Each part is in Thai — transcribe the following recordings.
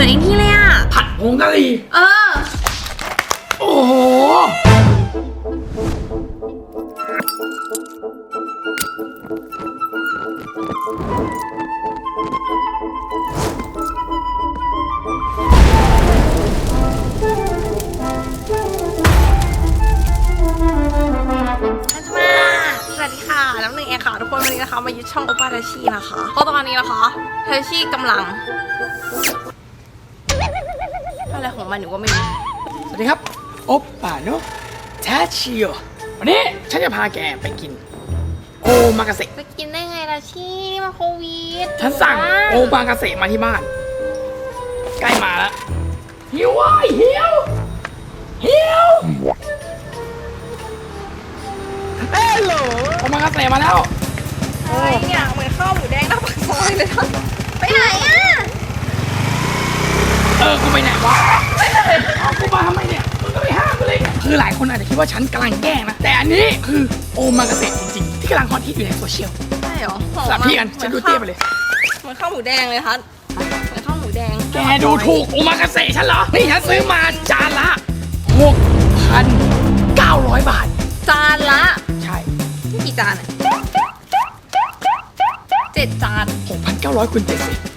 มือนไอ้นี่เลยอะ ผัดผงกะหรี่ เออ โอ้โหสวัสดีค่ะน้ำหนึ่งเองค่ะ ทุกคนวันนี้นะคะมายึดช่องโอปาเทชีนะคะ เพราะตอนนี้นะคะเทชีกำลัง อะไรของมันหนูก็ไม่รู้สวัสดีครับ โอบป่าโนแทชิโอวันนี้ฉันจะพาแกไปกิน โอมากาเสะจะกินได้ไงล่ะชีมาโควิดฉันสั่งโอมากาเสะมาที่บ้าน ใกล้มาแล้วหิวเว้ยหิวหิวเอ้โหโอมากาเสะมาแล้ว อะไรเนี่ยเหมือนข้าวหมูแดงหน้าปากซอยเลยนะไปไหนอะเออกูไปไหนวะเอากูมาทำไมเนี่ยมึงก็ไปห้ามกูเลยเนี่ยคือหลายคนอาจจะคิดว่าฉันกำลังแกล้งนะ แต่อันนี้คือโอมากาเสะจริงๆ ที่กำลังฮอตฮิตอยู่ในโซเชียลใช่เหรอสลับที่กันฉันดูเตี้ยไปเลย เหมือนข้าวหมูแดงเลยครับเหมือนข้าวหมูแดง แกดูถูกโอมากาเสะฉันเหรอ นี่ฉันซื้อมาจานละ6,900 บาท จานละ ใช่นี่กี่จานอะเจ็ดจาน6,900คูณ70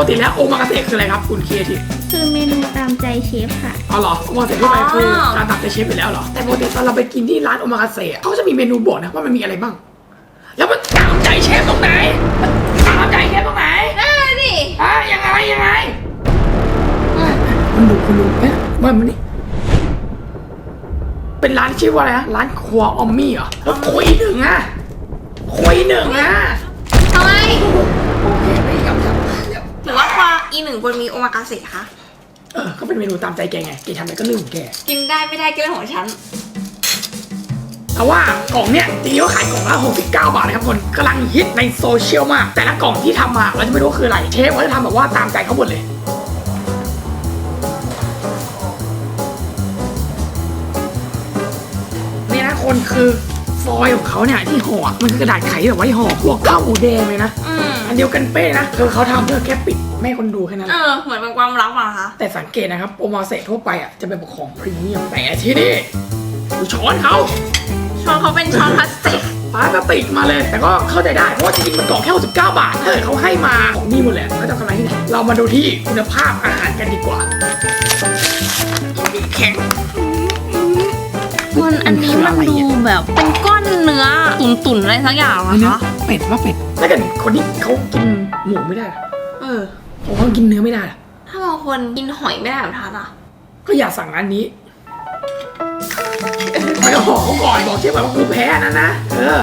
กติแล้วโอมากาเสะคืออะไรครับ คุณเคทีคือเมนูตามใจเชฟค่ะอ๋อเหรอโอมากาเสะทั่วไปคือการตัดใจเชฟอยู่แล้วเหรอ แต่ปกติตอนเราไปกินที่ร้านโอมากาเสะเขาจะมีเมนูบอกนะว่ามันมีอะไรบ้าง แล้วมันตามใจเชฟตรงไหนมันตามใจเชฟตรงไหนเออดิอะยังไงยังไงอะคุณดูคุณดูเนี่ยว่ามันนี่เป็นร้านชื่อว่าอะไรนะร้านครัวออมมี่เหรอแล้วคุยหนึ่งอะคุยหนึ่งอะทำไมโอเคไม่กับกับห รือว่าควาอีหนึ่งคนมีโอมากาเสะคะเออก็เป็นเมนูตามใจแกไงแกทำอะไรก็เรื่องของแกกินได้ไม่ได้ก็เรื่องของฉัน แต่ว่ากล่องเนี้ยจริงๆก็ขายกล่องละ69 บาทนะครับคนกำลังฮิตในโซเชียลมาก แต่ละกล่องที่ทำมาเราจะไม่รู้ว่าคืออะไรเชฟเขาจะทำแบบว่าตามใจเขาหมดเลยนี่นะคนคือฟอยล์ของเขาเนี่ยที่ห่อมันคือกระดาษไขแบบไว้ห่อพวกข้าวหมูแดงเลยนะ อืม อันเดียวกันเป๊ะนะคือเขาทำเพื่อแค่ปิดไม่ให้คนดูแค่นั้นแหเอละอเหมือนเป็นความลับอะคะแต่สังเกตนะครับโอมาเซทั่วไปอะจะเป็นของพรีเมียมแต่ที่นี่ดูช้อนเขาช้อนเขาเป็นช้อนพลาสติกพลาสติกมาเลย แต่ก็เข้าใจได้เพราะว่าจริงๆมันกล่องแค่69บาทถ้าเกิดเขาให้มาของนี่หมดเลยเขาจะเอากำไรที่ไหนเรามาดูที่คุณภาพอาหารกันดีกว่าแข็ง มันอันนี้มันดูแบบเป็นก้อนเนื้อตุ่นๆอะไรสักอย่างอันนะนี้คะ เป็ดว่าเป็ดถ้าเกิดคนที่เขากินหมูไม่ได้ล่ะเออผมเขากินเนื้อไม่ได้ล่ะถ้าบางคนกินหอยไม่ได้แบบทัดอะก็อย่าสั่งร้านนี้ไปห่อเขาก่อนบอกเชฟแบบว่ากูแพ้อันนั้นนะเออ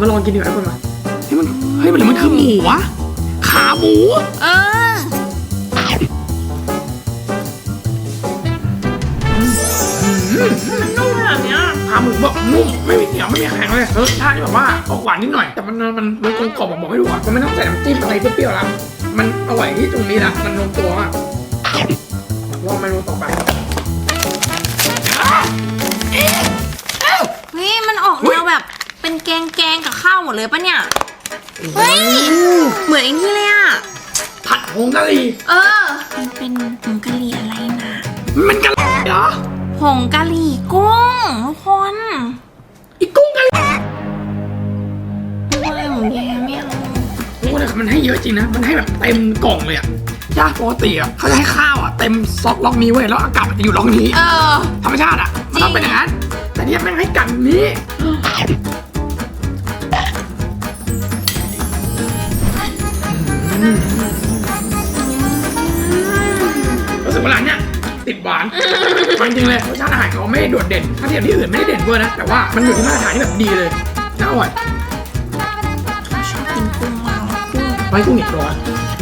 มาลองกินดีกว่าทุกคนมาเฮ้ยมันเฮ้ยมันหรือมันคือหมูวะขาหมู เออ ยขาหมูแบบนุ่มไม่มีเหนียวไม่มีแข็งเลยรสชาติที่แบบว่าออกหวานนิดหน่อย แต่มันมันมันกลมกล่อมบอกไม่ถูกอะมันไม่ต้องใส่น้ำจิ้มอะไรเปรี้ยวๆแล้วมันอร่อยที่ตรงนี้แหละมันลงตัวมากลองเมนูต่อไปอ้าวเอ๊ะเอ้าเฮ้ยมันออกแนวแบบเป็นแกงแกงๆกับข้าวหมดเลยปะเนี่ยเฮ้ยเหมือนไอ้นี่เลยอะผัดผงกะหรี่เออ มันเป็นผงกะหรี่อะไรนะ มันกะหรี่เหรอผงกะหรี่ กุ้งทุกคนอีกุ้งกะหรี่ทุกคนอะไรของแกไม่เอาโอ้โหแต่มันให้เยอะจริงนะ มันให้แบบเต็มกล่องเลยอะยากปกติอะเขาจะให้ข้าวอะเต็มซอกล็อกนี้เว้ยแล้วอากาศมันจะอยู่ล็อกนี้ เออ ธรรมชาติอะมันต้องเป็นอย่างนั้น แต่เนี่ยแม่งให้กันนี้ รู้สึกว่าร้านเนี้ยติดหวาน มันจริงเลยรสชาติอาหารเขาไม่ได้โดดเด่น ถ้าเทียบที่อื่นไม่ได้เด่นเวอร์นะ แต่ว่ามันอยู่ที่มาตรฐานที่แบบดีเลยน่าอร่อยชอบกินกุ้งมากกุ้งไว้กุ้งอีกตัว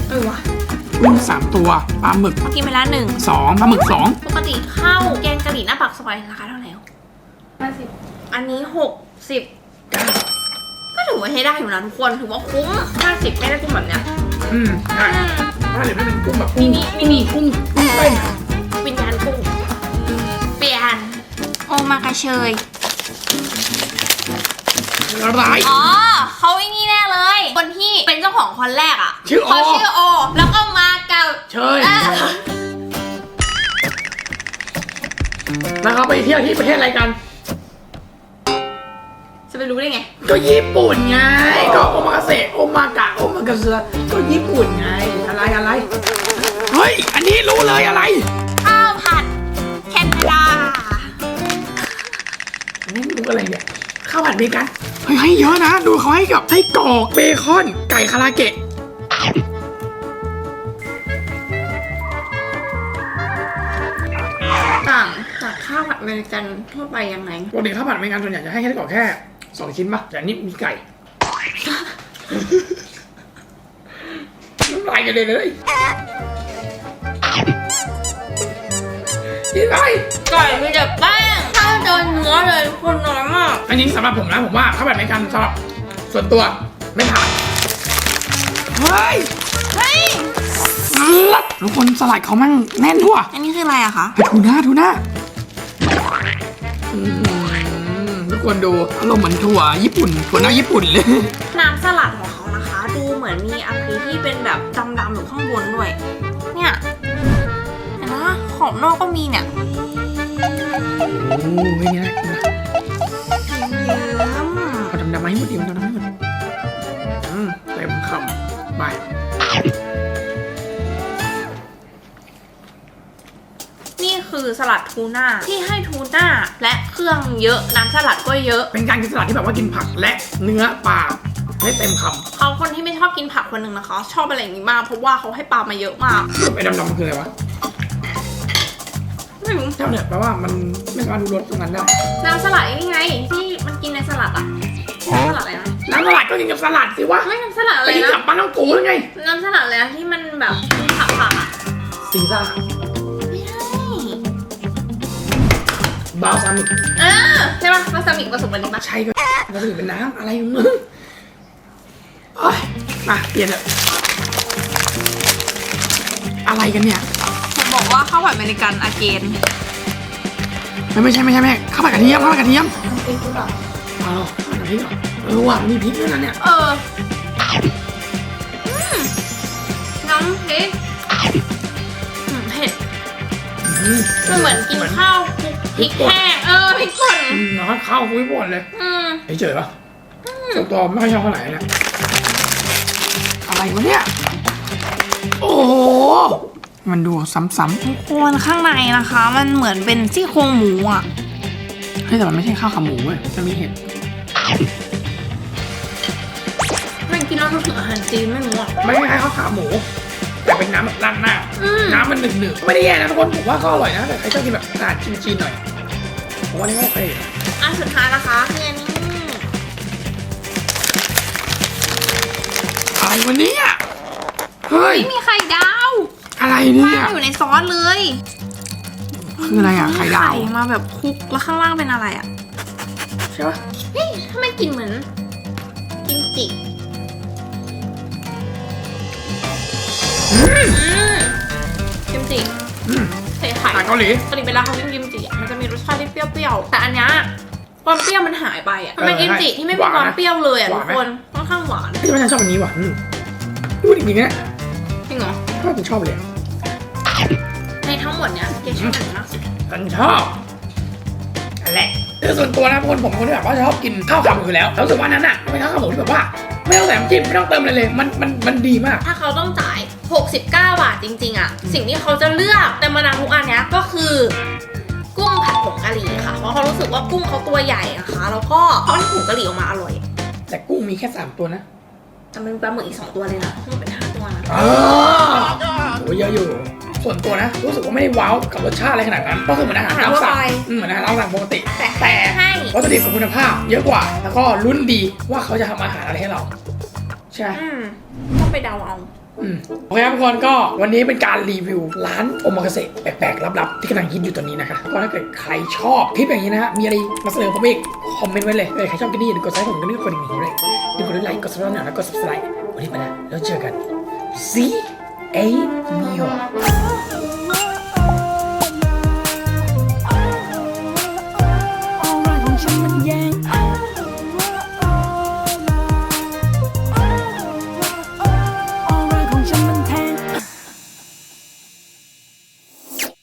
เออวะกุ้งสามตัวปลาหมึกเมื่อกี้ไปแล้วหนึ่งสองปลาหมึกสองปกติข้าวแกงกะหรี่ติหน้าปากซอยราคาเท่าไหร่ห้าสิบอันนี้หกสิบก็ถือว่าใช้ได้อยู่นะทุกคนถือว่าคุ้มห้าสิบไม่ได้กุ้งแบบเนี้ยอืมใช่อืมถ้าเดี๋ยวไม่เป็นกุ้งแบบมิกุ้งนิมินิกุ้งกุ้งเต้น เชยละลาย อ๋อเขาไอ้นี่แน่เลย คนที่เป็นเจ้าของคนแรกอะชื่อโอ เขาชื่อโอ แล้วก็มากับเชยเอ่อแล้วเขาไปเที่ยวที่ประเทศอะไรกัน จะไปรู้ได้ไง ก็ญี่ปุ่นไง ก็โอมากาเสะโอมากะโอมากาเสือก็ญี่ปุ่นไง อะไรอะไร เฮ้ย อันนี้รู้เลยอะไร ข้าวผัดแคนาดา อันนี้รู้อะไรเนี่ยข้าวผัดเบกันเฮ้ยให้เยอะนะ ดูเขาให้กับไส้กรอกเบคอน ไก่คาราเกะต่างจากข้าวผัดอเมริกันทั่วไปยังไงปกติข้าวผัดเบกันส่วนใหญ่จะให้แค่ไส้กรอกแค่สองชิ้นป่ะแต่อันนี้มีไก่น้ำลายกันเลยเลยกินไปไก่มีแต่แป้ง ข้าวเจอเนื้อเลยทุกคนน้อยมาก อันนี้สำหรับผมนะผมว่าข้าวผัดเบกันสำหรับส่วนตัวไม่ผ่านเฮ้ยเฮ้ยลัดทุกคนสลัดเขามั่งแน่นทั่วอันนี้คืออะไรอะคะเฮ้ยทูน่าทูน่าอืมทุกคนดูอารมณ์เหมือนถั่วญี่ปุ่นถั่วหน้าญี่ปุ่นเลย น้ำสลัดของเขานะคะ ดูเหมือนมีอะไรที่เป็นแบบดำๆอยู่ข้างบนด้วย เนี่ยเห็นไหมขอบนอกก็มีเนี่ย โอ้ไม่ง่ายนะเยิ้มเอาดำๆมาให้หมดดิมันดำๆให้หมดอืมเต็มคำไปนี่คือสลัดทูน่าที่ให้ทูน่าและเครื่องเยอะน้ำสลัดก็เยอะ เป็นการกินสลัดที่แบบว่ากินผักและเนื้อปลาได้เต็มคเขาคนที่ไม่ชอบกินผักคนหนึ่งนะคะ ชอบอะไรอย่างนี้มากเพราะว่าเขาให้ปลามาเยอะมากำไอ้ดำๆมันคืออะไรวะ ไม่รู้เจ้าเนี่ยแปลว่ามันไม่สามารถดูรสตรงนั้นได้น้ำสลัดนี่ไง ที่มันกินในสลัดอะน้ำสลัดอะไรนะน้ำสลัดก็กินกับสลัดสิวะไม่น้ำสลัดอะไปไรกินนะกับปลาต้องโกหรือไงน้ำสลัดอะไรนะที่มันแบบมีผักผักๆอะซีซ่าไม่ใช่บาซามิกเออใช่ปะวาซาบิผสมกันนี้ปะใช่ก็มันจะเป็นน้ำอะไรของมึงโอ้ยมาเปลี่ยนเถอะอะไรกันเนี่ยผมบอก ว่าข้าวผัดอเมริกันอาเกนไม่ไม่ใช่ไม่ใช่ไม่ใช่ข้าวผัดกระเทียมข้าวผัดกระเทียมอ้าวข้าวผัดกระเทียมเออว่ะมันมีพริกด้วยนะเนี่ยเอออืมน้ำพริกอืมเผ็ดอืมมันเหมือนกินข้าวคลุกพริกแห้งเออพริกป่นอืมน้อยข้าวคุยบ่นเลยอืมเฉยๆปะส่วนตัวไม่ค่อยชอบเท่าไหร่นะอะไรวะเนี่ยโอ้โห มันดูซ้ำทุกคนข้างในนะคะ มันเหมือนเป็นซี่โครงหมูอะ ๆเฮ้ยแต่มันไม่ใช่ข้าวขาหมูเว้ยมันมีเห็ด มันกินแล้วรู้สึกอาหารจีนไม่รู้อะ ไม่ใช่ข้าวขาหมู แต่เป็นน้ำแบบร้านหน้า อืมน้ำมันหนึบๆไม่ได้แย่นะทุกคนผมว่าก็อร่อยนะ แต่ใครชอบกินแบบอาหารจีนๆหน่อยผมว่านี่ก็โอเคอันสุดท้ายนะคะคืออันนี้อะไรวะเนี่ยเฮ้ย ไม่มีไข่ดาว อะไรเนี่วายงอยู่ในซอสเลยคืออะไรอะไข่ดาวไข่มาแบบคลุกแล้วข้างล่างเป็นอะไรอะใช่ปะเฮ้ยทำไมกลินเหมือนกิมจิอืมกิมจิอืมใส่ไข่อาหารเกาหลี ปกติเวลาเขากินกิมจิอะมันจะมีรสชาติที่เปรี้ยวๆ แต่อันเนี้ยความเปรี้ยวมันหายไปอะ มันเป็นเออกิมจิที่ไม่มีความหวานนะเปรี้ยวเลยอะหทุวานกไหม คนค่อนข้างหวานพี่ว่าฉันชอบอันนี้ว่ะอืมดูจริงๆนะจริงเหรอช อบผมชอบเลยอะในทั้งหมดเนี้ยเกชอบอันไหนมากสุดฉันชอบอันแหละคือส่วนตัวนะทุกคนผมเป็นคนที่แบบว่าชอบกินข้าวขาหมูอยู่แล้วแล้วรู้สึกว่านั้นอะมันเป็นข้าวขาหมูที่แบบว่าไม่ต้องใส่น้ำจิ้มไม่ต้องเติมอะไรเลย มันมันมันดีมาก ถ้าเขาต้องจ่าย 69 บาทจริง ๆ อะ สิ่งที่เขาจะเลือกแต่มานาทุกอันเนี้ยก็คือกุ้งผัดผงกะหรี่ค่ะ เพราะเขารู้สึกว่ากุ้งเขาตัวใหญ่นะคะแล้วก็เขาให้ผงกะหรี่ออกมาอร่อย แต่กุ้งมีแค่สามตัวนะแต่มันมีปลาหมึกอีกสองตัวเลยนะทั้งหมดเป็นห้าตั วนะอ๋อโอ้ยเยอะอยู่ ส่วนตัวนะ รู้สึกว่าไม่ได้ว้าวกับรสชาติอะไรขนาดนั้น ก็คือเหมือนอาหารตามสั่งอืมเหมือนอาหารตามสั่งปกติ แต่แต่ให้วัตถุดิบกับคุณภาพ เยอะกว่า แล้วก็ลุ้นดีว่าเขาจะทำอาหารอะไรให้เรา ใช่ไหมอืมต้องไปเดาเอา อืมโอเคครับทุกคนก็วันนี้เป็นการรีวิวร้านโอมากาเสะแปลกๆลับๆที่กำลังฮิตอยู่ตอนนี้นะคะก็ถ้าเกิดใครชอบคลิปอย่างนี้นะฮะมีอะไรมาเสนอผมอีกคอมเมนต์ไว้เลยเออใครชอบกินนี่อย่าลืมกดไลค์ผมก็นึกกดดิ่งๆด้วยอย่าลืมกดไลค์กดซับสไครต์แล้วกด subscribe วันนี้ไปแล้วแล้วเจอกัน Z A